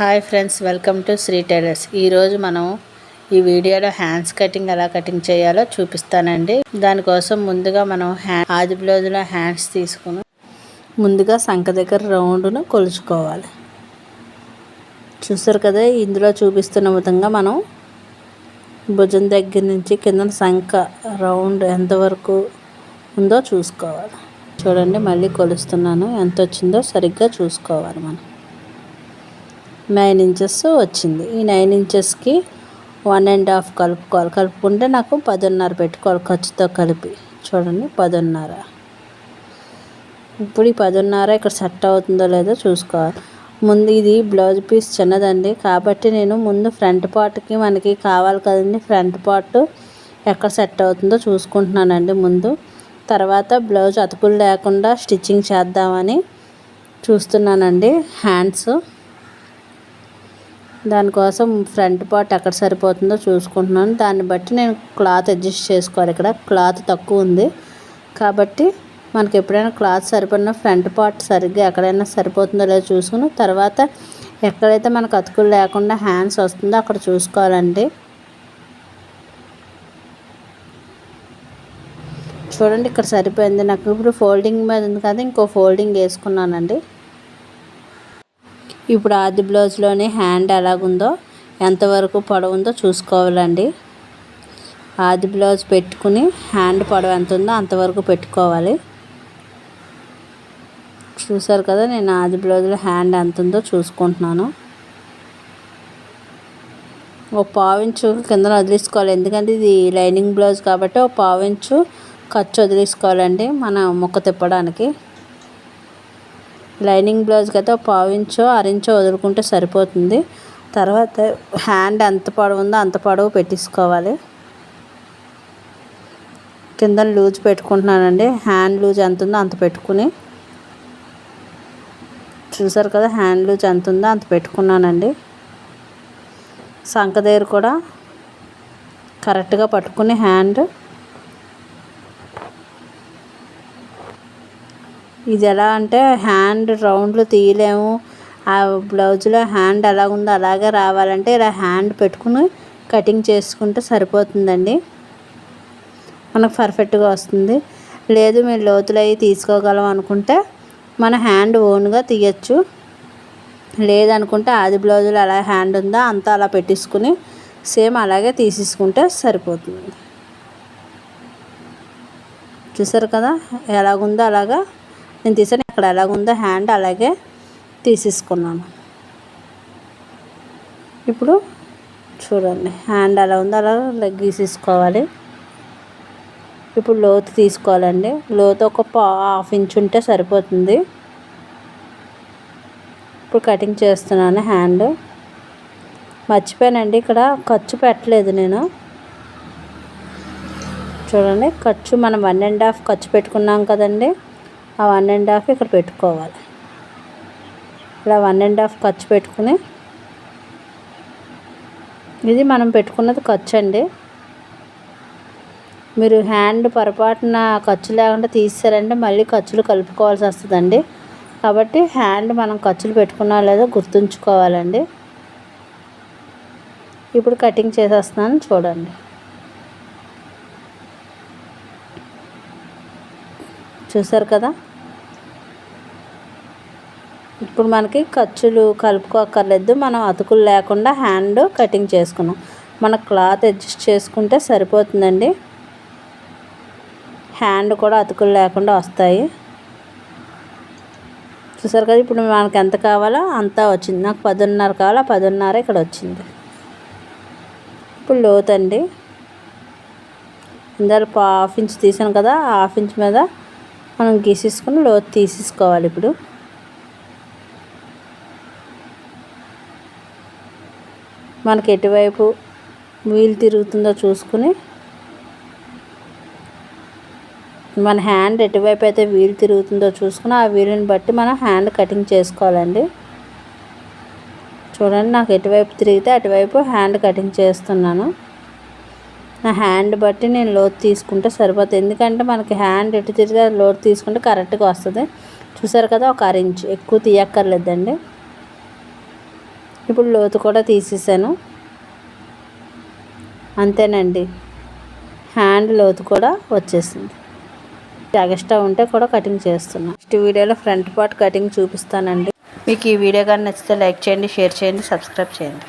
Hi friends welcome to Shri tailors ఈరోజు మనం ఈ వీడియోలో హ్యాండ్స్ కటింగ్ ఎలా కటింగ్ చేయాలో చూపిస్తానండి. దానికోసం ముందుగా మనం హ్యా ఆది బ్లౌజ్లో హ్యాండ్స్ తీసుకుని ముందుగా సంఖ దగ్గర రౌండ్ను కొలుచుకోవాలి. చూసారు కదా ఇందులో చూపిస్తున్న విధంగా మనం భుజం దగ్గర నుంచి కింద సంఖ రౌండ్ ఎంతవరకు ఉందో చూసుకోవాలి. చూడండి మళ్ళీ కొలుస్తున్నాను. ఎంత వచ్చిందో సరిగ్గా చూసుకోవాలి మనం. నైన్ ఇంచెస్ వచ్చింది. ఈ నైన్ ఇంచెస్కి వన్ అండ్ హాఫ్ కలుపుకోవాలి కలుపుకుంటే నాకు పదిన్నర పెట్టుకోవాలి ఖర్చుతో కలిపి. చూడండి పదిన్నర. ఇప్పుడు ఈ పదిన్నర ఇక్కడ సెట్ అవుతుందో లేదో చూసుకోవాలి. ముందు ఇది బ్లౌజ్ పీస్ చిన్నదండి. కాబట్టి నేను ముందు ఫ్రంట్ పార్ట్కి మనకి కావాలి కదండి ఫ్రంట్ పార్ట్ ఎక్కడ సెట్ అవుతుందో చూసుకుంటున్నానండి ముందు. తర్వాత బ్లౌజ్ అతుకులు లేకుండా స్టిచ్చింగ్ చేద్దామని చూస్తున్నానండి. హ్యాండ్స్ దానికోసం ఫ్రంట్ పార్ట్ ఎక్కడ సరిపోతుందో చూసుకుంటున్నాను. దాన్ని బట్టి నేను క్లాత్ అడ్జస్ట్ చేసుకోవాలి ఇక్కడ. క్లాత్ తక్కువ ఉంది. కాబట్టి మనకి ఎప్పుడైనా క్లాత్ సరిపడిన ఫ్రంట్ పార్ట్ సరిగ్గా ఎక్కడైనా సరిపోతుందో లేదో చూసుకుని తర్వాత ఎక్కడైతే మనకు అతుకులు లేకుండా హ్యాండ్స్ వస్తుందో అక్కడ చూసుకోవాలండి. చూడండి ఇక్కడ సరిపోయింది. నాకు ఇప్పుడు ఫోల్డింగ్ మీద ఉంది కదా ఇంకో ఫోల్డింగ్ వేసుకున్నానండి. ఇప్పుడు ఆది బ్లౌజ్లోని హ్యాండ్ ఎలాగుందో ఎంతవరకు పొడవు ఉందో చూసుకోవాలండి. ఆది బ్లౌజ్ పెట్టుకుని హ్యాండ్ పొడవు ఎంత ఉందో అంతవరకు పెట్టుకోవాలి. చూసారు కదా నేను ఆది బ్లౌజ్లో హ్యాండ్ ఎంత ఉందో చూసుకుంటున్నాను. ఒక పావించు కింద వదిలేసుకోవాలి. ఎందుకంటే ఇది లైనింగ్ బ్లౌజ్ కాబట్టి ఒక పావించు ఖర్చు వదిలేసుకోవాలండి మన ముక్క తిప్పడానికి. లైనింగ్ బ్లౌజ్కి అయితే ఒక పావించో అరించో వదులుకుంటే సరిపోతుంది. తర్వాత హ్యాండ్ ఎంత పొడవు ఉందో అంత పొడవు పెట్టించుకోవాలి కింద లూజ్ పెట్టుకుంటున్నానండి. హ్యాండ్ లూజ్ ఎంత ఉందో అంత పెట్టుకుని. చూసారు కదా హ్యాండ్ లూజ్ ఎంత ఉందో అంత పెట్టుకున్నానండి. సంక దగ్గర కూడా కరెక్ట్గా పట్టుకుని హ్యాండ్ ఇది ఎలా అంటే హ్యాండ్ రౌండ్లు తీయలేము. ఆ బ్లౌజ్లో హ్యాండ్ ఎలా ఉందో అలాగే రావాలంటే ఇలా హ్యాండ్ పెట్టుకుని కటింగ్ చేసుకుంటే సరిపోతుందండి. మనకు పర్ఫెక్ట్గా వస్తుంది. లేదు మేము లోతులు అవి తీసుకోగలం అనుకుంటే మన హ్యాండ్ ఓన్గా తీయచ్చు. లేదనుకుంటే ఆది బ్లౌజులు ఎలా హ్యాండ్ ఉందో అంతా అలా పెట్టేసుకుని సేమ్ అలాగే తీసేసుకుంటే సరిపోతుంది. చూసారు కదా? ఎలాగుందో అలాగా నేను తీసాను. ఇక్కడ ఎలాగుందో హ్యాండ్ అలాగే తీసేసుకున్నాను. ఇప్పుడు చూడండి హ్యాండ్ ఎలా ఉందో అలా గీసేసుకోవాలి. ఇప్పుడు లోతు తీసుకోవాలండి. లోతు ఒక పా హాఫ్ ఇంచ్ ఉంటే సరిపోతుంది. ఇప్పుడు కటింగ్ చేస్తున్నాను హ్యాండ్ మర్చిపోయానండి ఇక్కడ ఖర్చు పెట్టలేదు నేను. చూడండి ఖర్చు మనం వన్ అండ్ హాఫ్ ఖర్చు పెట్టుకున్నాం కదండి. ఆ వన్ అండ్ హాఫ్ ఇక్కడ పెట్టుకోవాలి. ఇలా వన్ అండ్ హాఫ్ ఖర్చు పెట్టుకుని ఇది మనం పెట్టుకున్నది ఖర్చు అండి. మీరు హ్యాండ్ పొరపాటున ఖర్చు లేకుండా తీసారంటే మళ్ళీ ఖర్చులు కలుపుకోవాల్సి వస్తుందండి. కాబట్టి హ్యాండ్ మనం ఖర్చులు పెట్టుకున్నా లేదో గుర్తుంచుకోవాలండి. ఇప్పుడు కటింగ్ చేసేస్తున్నాను చూడండి. చూసారు కదా? ఇప్పుడు మనకి ఖర్చులు కలుపుకోక్కర్లేదు మనం అతుకులు లేకుండా హ్యాండ్ కటింగ్ చేసుకున్నాం. మన క్లాత్ అడ్జస్ట్ చేసుకుంటే సరిపోతుందండి. హ్యాండ్ కూడా అతుకులు లేకుండా వస్తాయి. చూసారు కదా? ఇప్పుడు మనకి ఎంత కావాలో అంతా వచ్చింది. నాకు పదిన్నర కావాలో? పదిన్నర ఇక్కడ వచ్చింది. ఇప్పుడు లోతండి ఇందాక హాఫ్ ఇంచ్ తీసాను కదా? హాఫ్ ఇంచ్ మీద మనం గీసేసుకుని లోతు తీసేసుకోవాలి ఇప్పుడు. మనకి ఎటువైపు వీలు తిరుగుతుందో చూసుకుని మన హ్యాండ్ ఎటువైపు అయితే వీలు తిరుగుతుందో చూసుకుని ఆ వీలుని బట్టి మనం హ్యాండ్ కటింగ్ చేసుకోవాలండి. చూడండి నాకు ఎటువైపు తిరిగితే అటువైపు హ్యాండ్ కటింగ్ చేస్తున్నాను. నా హ్యాండ్ బట్టి నేను లోతు తీసుకుంటే సరిపోతుంది. ఎందుకంటే మనకి హ్యాండ్ ఎటు తిరిగి లోతు తీసుకుంటే కరెక్ట్గా వస్తుంది. చూసారు కదా ఒక అర ఇంచ్ ఎక్కువ తీయక్కర్లేదండి. ఇప్పుడు లోతు కూడా తీసేసాను. అంతేనండి. హ్యాండ్ లోతు కూడా వచ్చేసింది. ఎగస్ట్రా ఉంటే కూడా కటింగ్ చేస్తున్నాను నెక్స్ట్ వీడియోలో ఫ్రంట్ పార్ట్ కటింగ్ చూపిస్తానండి. మీకు ఈ వీడియో కానీ నచ్చితే లైక్ చేయండి షేర్ చేయండి సబ్స్క్రైబ్ చేయండి.